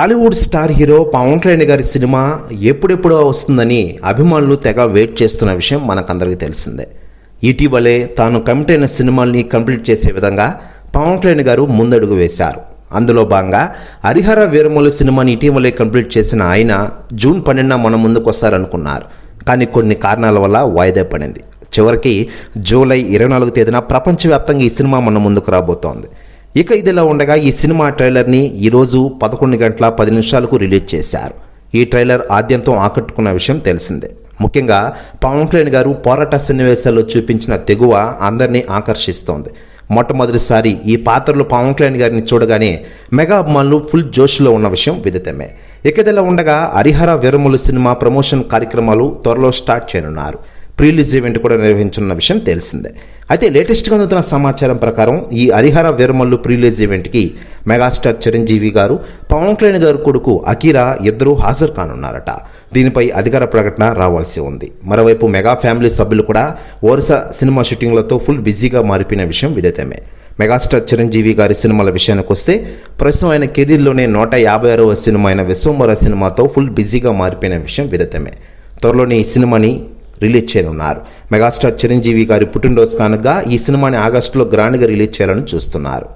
Tollywood star hero Pawan Kalyan గారి సినిమా ఎప్పుడెప్పుడో వస్తుందని అభిమానులు తెగ వెయిట్ చేస్తున్న విషయం మనకందరికీ తెలిసిందే. ఇటీవలే తాను కమిట్ అయిన సినిమాల్ని కంప్లీట్ చేసే విధంగా పవన్ కళ్యాణ్ గారు ముందడుగు వేశారు. అందులో భాగంగా హరిహర వీరమలు సినిమాని ఇటీవలే కంప్లీట్ చేసిన ఆయన జూన్ పన్నెండున మన ముందుకు వస్తారనుకున్నారు కానీ కొన్ని కారణాల వల్ల వాయిదా పడింది. చివరికి జూలై ఇరవై నాలుగు తేదీన ప్రపంచవ్యాప్తంగా ఈ సినిమా మన ముందుకు రాబోతోంది. ఇక ఇదిలా ఉండగా ఈ సినిమా ట్రైలర్ని ఈరోజు పదకొండు గంటల పది నిమిషాలకు రిలీజ్ చేశారు. ఈ ట్రైలర్ ఆద్యంతం ఆకట్టుకున్న విషయం తెలిసిందే. ముఖ్యంగా పవన్ కళ్యాణ్ గారు పోరాట సన్నివేశాల్లో చూపించిన తెగువ అందరినీ ఆకర్షిస్తోంది. మొట్టమొదటిసారి ఈ పాత్రలో పవన్ కళ్యాణ్ గారిని చూడగానే మెగా అభిమానులు ఫుల్ జోష్లో ఉన్న విషయం విదితమే. ఇకదెలా ఉండగా హరిహర వీరములు సినిమా ప్రమోషన్ కార్యక్రమాలు త్వరలో స్టార్ట్ చేయనున్నారు. ప్రీలీజ్ ఈవెంట్ కూడా నిర్వహించనున్న విషయం తెలిసిందే. అయితే లేటెస్ట్గా అందుతున్న సమాచారం ప్రకారం ఈ హరిహర వీరమల్లు ప్రీలీజ్ ఈవెంట్కి మెగాస్టార్ చిరంజీవి గారు పవన్ కళ్యాణ్ గారు కొడుకు అకిరా ఇద్దరూ హాజరు కానున్నారట. దీనిపై అధికార ప్రకటన రావాల్సి ఉంది. మరోవైపు మెగా ఫ్యామిలీ సభ్యులు కూడా వరుస సినిమా షూటింగ్లతో ఫుల్ బిజీగా మారిపోయిన విషయం విదితమే మెగాస్టార్ చిరంజీవి గారి సినిమాల విషయానికి వస్తే ప్రస్తుతం ఆయన కెరీర్లోనే నూట యాభై ఆరవ సినిమా అయిన విశ్వంబర సినిమాతో ఫుల్ బిజీగా మారిపోయిన విషయం విదితమే త్వరలోని ఈ సినిమాని రిలీజ్ చేయనున్నారు. మెగాస్టార్ చిరంజీవి గారి పుట్టినరోజు కానుక ఈ సినిమాని ఆగస్టులో గ్రాండ్గా రిలీజ్ చేయాలని చూస్తున్నారు.